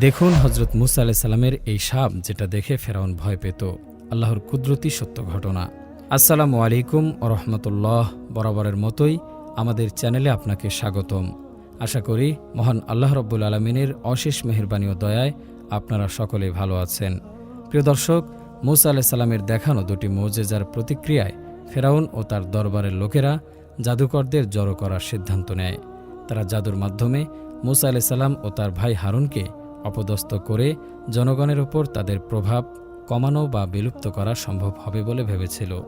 দেখুন হজরত মুসা আলাহ সাল্লামের এই সাপ যেটা দেখে ফেরাউন ভয় পেত। আল্লাহর কুদরতি সত্য ঘটনা। আসসালামু আলাইকুম রহমতুল্লাহ বরাবরের মতোই আমাদের চ্যানেলে আপনাকে স্বাগতম। আশা করি মহান আল্লাহ রব্বুল আলমিনের অশেষ মেহরবানি ও দয়ায় আপনারা সকলে ভালো আছেন। প্রিয় দর্শক, মুসা আলাহ সাল্লামের দেখানো দুটি মৌজেজার প্রতিক্রিয়ায় ফেরাউন ও তার দরবারের লোকেরা জাদুকরদের জড়ো করার সিদ্ধান্ত নেয়। তারা জাদুর মাধ্যমে মুসা আলাহ সাল্লাম ও তার ভাই হারুনকে অপদস্থ করে জনগণের ওপর তাদের প্রভাব কমানো বা বিলুপ্ত করা সম্ভব হবে বলে ভেবেছিল।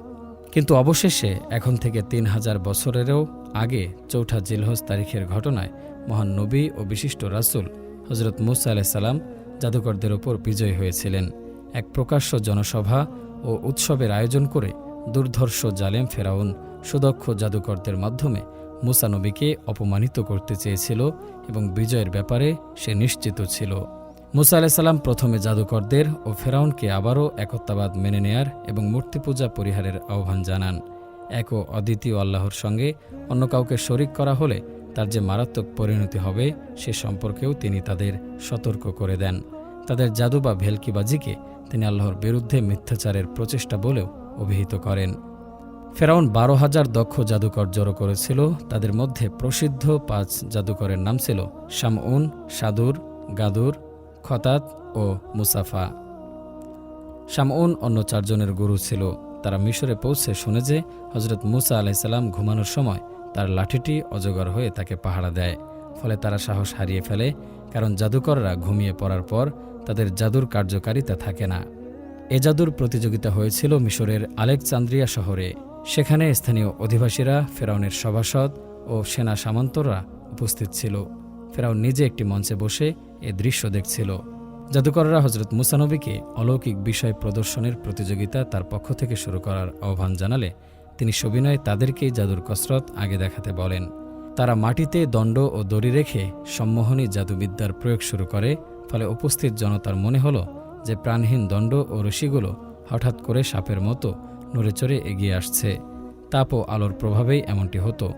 কিন্তু অবশেষে এখন থেকে তিন হাজার বছরেরও আগে চৌঠা জিলহজ তারিখের ঘটনায় মহান নবী ও বিশিষ্ট রাসূল হজরত মুসা আলাহ সাল্লাম জাদুকরদের ওপর বিজয়ী হয়েছিলেন। এক প্রকাশ্য জনসভা ও উৎসবের আয়োজন করে দুর্ধর্ষ জালেম ফেরাউন সুদক্ষ জাদুকরদের মাধ্যমে মুসা নবীকে অপমানিত করতে চেয়েছিল এবং বিজয়ের ব্যাপারে সে নিশ্চিত ছিল। মুসা আলাইসাল্লাম প্রথমে জাদুকরদের ও ফেরাউনকে আবারও একত্বাবাদ মেনে নেয়ার এবং মূর্তি পূজা পরিহারের আহ্বান জানান। এক ও অদ্বিতীয় আল্লাহর সঙ্গে অন্য কাউকে শরিক করা হলে তার যে মারাত্মক পরিণতি হবে, সে সম্পর্কেও তিনি তাদের সতর্ক করে দেন। তাদের জাদু বা ভেলকিবাজিকে তিনি আল্লাহর বিরুদ্ধে মিথ্যাচারের প্রচেষ্টা বলেও অভিহিত করেন। ফেরাউন বারো হাজার দক্ষ জাদুকর জড়ো করেছিল। তাদের মধ্যে প্রসিদ্ধ পাঁচ জাদুকরের নাম ছিল শামউন, সাদুর, গাদুর, খতাত ও মুসাফা। শামউন অন্য চারজনের গুরু ছিল। তারা মিশরে পৌঁছে শুনে যে হজরত মুসা আলাইসাল্লাম ঘুমানোর সময় তার লাঠিটি অজগর হয়ে তাকে পাহারা দেয়। ফলে তারা সাহস হারিয়ে ফেলে, কারণ জাদুকররা ঘুমিয়ে পড়ার পর তাদের জাদুর কার্যকারিতা থাকে না। এ জাদুর প্রতিযোগিতা হয়েছিল মিশরের আলেকচান্দ্রিয়া শহরে। সেখানে স্থানীয় অধিবাসীরা, ফেরাউনের সভাসদ ও সেনা সামন্তরা উপস্থিত ছিল। ফেরাউন নিজে একটি মঞ্চে বসে এ দৃশ্য দেখছিল। জাদুকররা হজরত মুসানবীকে অলৌকিক বিষয় প্রদর্শনের প্রতিযোগিতা তার পক্ষ থেকে শুরু করার আহ্বান জানালে তিনি সবিনয়ে তাদেরকেই জাদুর কসরত আগে দেখাতে বলেন। তারা মাটিতে দণ্ড ও দড়ি রেখে সম্মোহনী জাদুবিদ্যার প্রয়োগ শুরু করে, ফলে উপস্থিত জনতার মনে হলো যে প্রাণহীন দণ্ড ও রশিগুলো হঠাৎ করে সাপের মতো নড়ে চড়ে এগিয়ে আসছে। তাপ ও আলোর প্রভাবেই এমনটি হতো।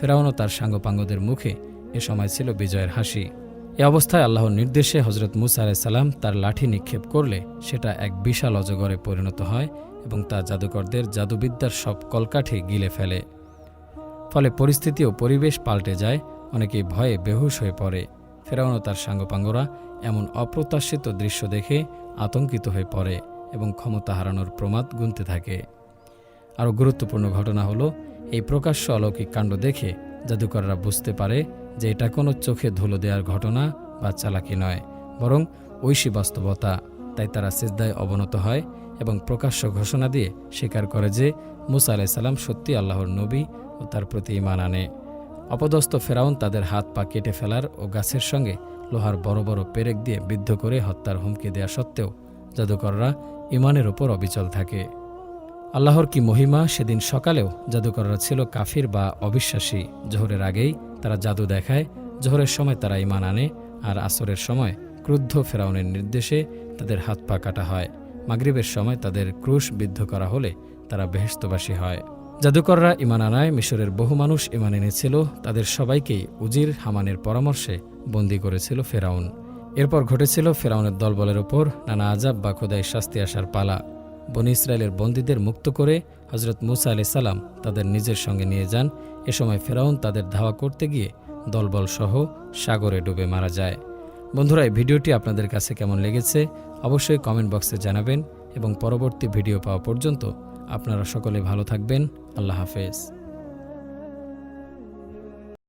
ফেরাউনও তার সাঙ্গপাঙ্গদের মুখে এ সময় ছিল বিজয়ের হাসি। এ অবস্থায় আল্লাহর নির্দেশে হজরত মুসা আলাইসাল্লাম তার লাঠি নিক্ষেপ করলে সেটা এক বিশাল অজগরে পরিণত হয় এবং তা জাদুকরদের জাদুবিদ্যার সব কলকাঠি গিলে ফেলে। ফলে পরিস্থিতি ও পরিবেশ পাল্টে যায়, অনেকেই ভয়ে বেহুশ হয়ে পড়ে। ফেরাউন তার সাঙ্গপাঙ্গরা এমন অপ্রত্যাশিত দৃশ্য দেখে আতঙ্কিত হয়ে পড়ে এবং ক্ষমতা হারানোর প্রমাদ গুনতে থাকে। আরও গুরুত্বপূর্ণ ঘটনা হলো, এই প্রকাশ্য অলৌকিক কাণ্ড দেখে জাদুকররা বুঝতে পারে যে এটা কোনো চোখে ধুলো দেওয়ার ঘটনা বা চালাকি নয়, বরং ঐশী বাস্তবতা। তাই তারা সিজদায় অবনত হয় এবং প্রকাশ্য ঘোষণা দিয়ে স্বীকার করে যে মুসা আলাইসাল্লাম সত্যি আল্লাহর নবী ও তার প্রতি ইমান আনে। অপদস্থ ফেরাউন তাদের হাত পা কেটে ফেলার ও গাছের সঙ্গে লোহার বড় বড় পেরেক দিয়ে বিদ্ধ করে হত্যার হুমকি দেয়া সত্ত্বেও জাদুকররা ইমানের ওপর অবিচল থাকে। আল্লাহর কি মহিমা সেদিন সকালেও জাদুকররা ছিল কাফির বা অবিশ্বাসী। জোহরের আগেই তারা জাদু দেখায়, জোহরের সময় তারা ইমান আনে আর আসরের সময় ক্রুদ্ধ ফেরাউনের নির্দেশে তাদের হাত পা কাটা হয়। মাগরিবের সময় তাদের ক্রুশ বিদ্ধ করা হলে তারা বেহেস্তবাসী হয়। জাদুকররা ইমান আনায় মিশরের বহু মানুষ ইমান এনেছিল, তাদের সবাইকেই উজির হামানের পরামর্শে বন্দী করেছিল ফেরাউন। এরপর ঘটেছিল ফেরাউনের দলবলের ওপর নানা আজাব বা খোদাই শাস্তি আসার পালা। বনি ইসরায়েলের বন্দীদের মুক্ত করে হজরত মুসা আলি সালাম তাদের নিজের সঙ্গে নিয়ে যান। এ সময় ফেরাউন তাদের ধাওয়া করতে গিয়ে দলবল সহ সাগরে ডুবে মারা যায়। বন্ধুরা, এই ভিডিওটি আপনাদের কাছে কেমন লেগেছে অবশ্যই কমেন্ট বক্সে জানাবেন এবং পরবর্তী ভিডিও পাওয়া পর্যন্ত আপনারা সকলে ভালো থাকবেন। আল্লাহ হাফেজ।